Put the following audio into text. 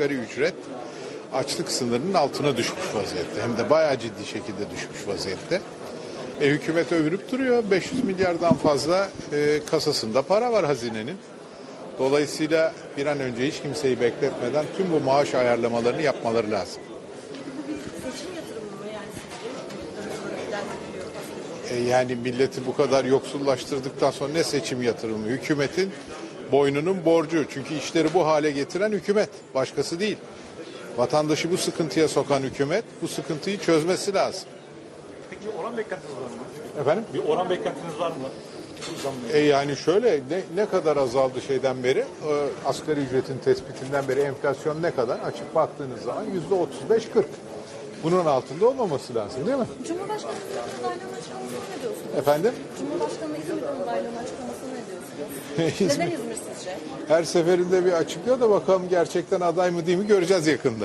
asgari ücret açlık sınırının altına düşmüş vaziyette. Hem de bayağı ciddi şekilde düşmüş vaziyette. E, hükümet övünüp duruyor. 500 milyardan fazla e, kasasında para var hazinenin. Dolayısıyla bir an önce hiç kimseyi bekletmeden tüm bu maaş ayarlamalarını yapmaları lazım. E, yani milleti bu kadar yoksullaştırdıktan sonra ne seçim yatırımı? Hükümetin boynunun borcu. Çünkü işleri bu hale getiren hükümet. Başkası değil. Vatandaşı bu sıkıntıya sokan hükümet bu sıkıntıyı çözmesi lazım. Peki bir oran beklentiniz var mı? Efendim? Bir oran beklentiniz var mı? E yani şöyle ne, ne kadar azaldı şeyden beri e, asgari ücretin tespitinden beri enflasyon ne kadar açıp baktığınız zaman yüzde 35-40. Bunun altında olmaması lazım değil mi? Cumhurbaşkanı İzmir'in adaylığının açıklamasına ne diyorsunuz? Efendim? Cumhurbaşkanı İzmir'in ne diyorsunuz? İzmir- Neden İzmir sizce? Her seferinde bir açıklıyor da bakalım gerçekten aday mı değil mi göreceğiz yakında.